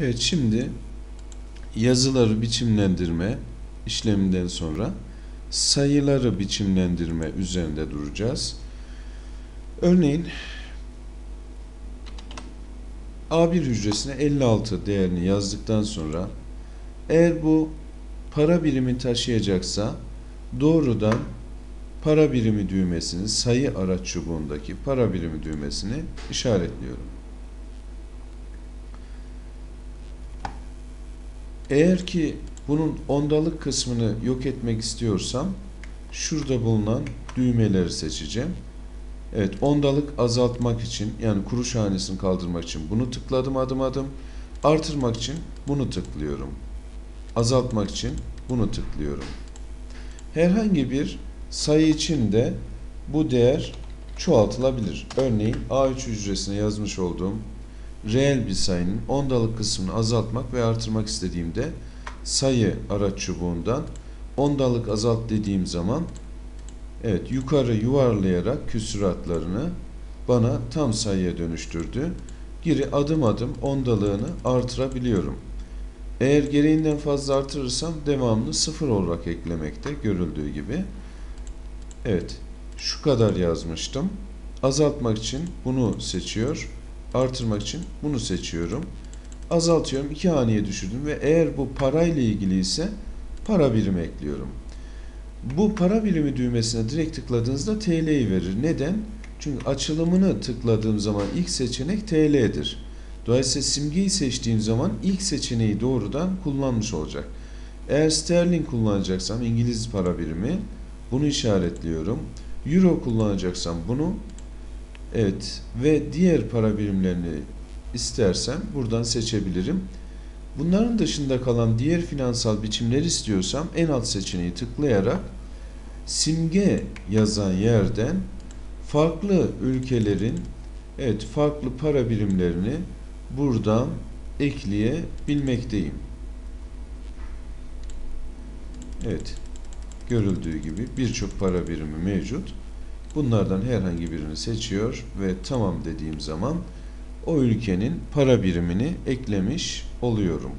Evet şimdi yazıları biçimlendirme işleminden sonra sayıları biçimlendirme üzerinde duracağız. Örneğin A1 hücresine 56 değerini yazdıktan sonra eğer bu para birimi taşıyacaksa doğrudan para birimi düğmesini sayı araç çubuğundaki para birimi düğmesini işaretliyorum. Eğer ki bunun ondalık kısmını yok etmek istiyorsam şurada bulunan düğmeleri seçeceğim. Evet ondalık azaltmak için yani kuruş hanesini kaldırmak için bunu tıkladım adım adım. Artırmak için bunu tıklıyorum. Azaltmak için bunu tıklıyorum. Herhangi bir sayı için de bu değer çoğaltılabilir. Örneğin A3 hücresine yazmış olduğum reel bir sayının ondalık kısmını azaltmak ve artırmak istediğimde sayı araç çubuğundan ondalık azalt dediğim zaman evet yukarı yuvarlayarak küsuratlarını bana tam sayıya dönüştürdü. Geri adım adım ondalığını artırabiliyorum. Eğer gereğinden fazla artırırsam devamlı sıfır olarak eklemekte görüldüğü gibi. Evet şu kadar yazmıştım. Azaltmak için bunu seçiyor. Artırmak için bunu seçiyorum. Azaltıyorum. iki haneye düşürdüm ve eğer bu parayla ilgili ise para birimi ekliyorum. Bu para birimi düğmesine direkt tıkladığınızda TL'yi verir. Neden? Çünkü açılımını tıkladığım zaman ilk seçenek TL'dir. Dolayısıyla simgeyi seçtiğim zaman ilk seçeneği doğrudan kullanmış olacak. Eğer sterlin kullanacaksam İngiliz para birimi bunu işaretliyorum. Euro kullanacaksam bunu evet ve diğer para birimlerini istersem buradan seçebilirim. Bunların dışında kalan diğer finansal biçimleri istiyorsam en alt seçeneği tıklayarak simge yazan yerden farklı ülkelerin evet farklı para birimlerini buradan ekleyebilmekteyim. Evet görüldüğü gibi birçok para birimi mevcut. Bunlardan herhangi birini seçiyor ve tamam dediğim zaman o ülkenin para birimini eklemiş oluyorum.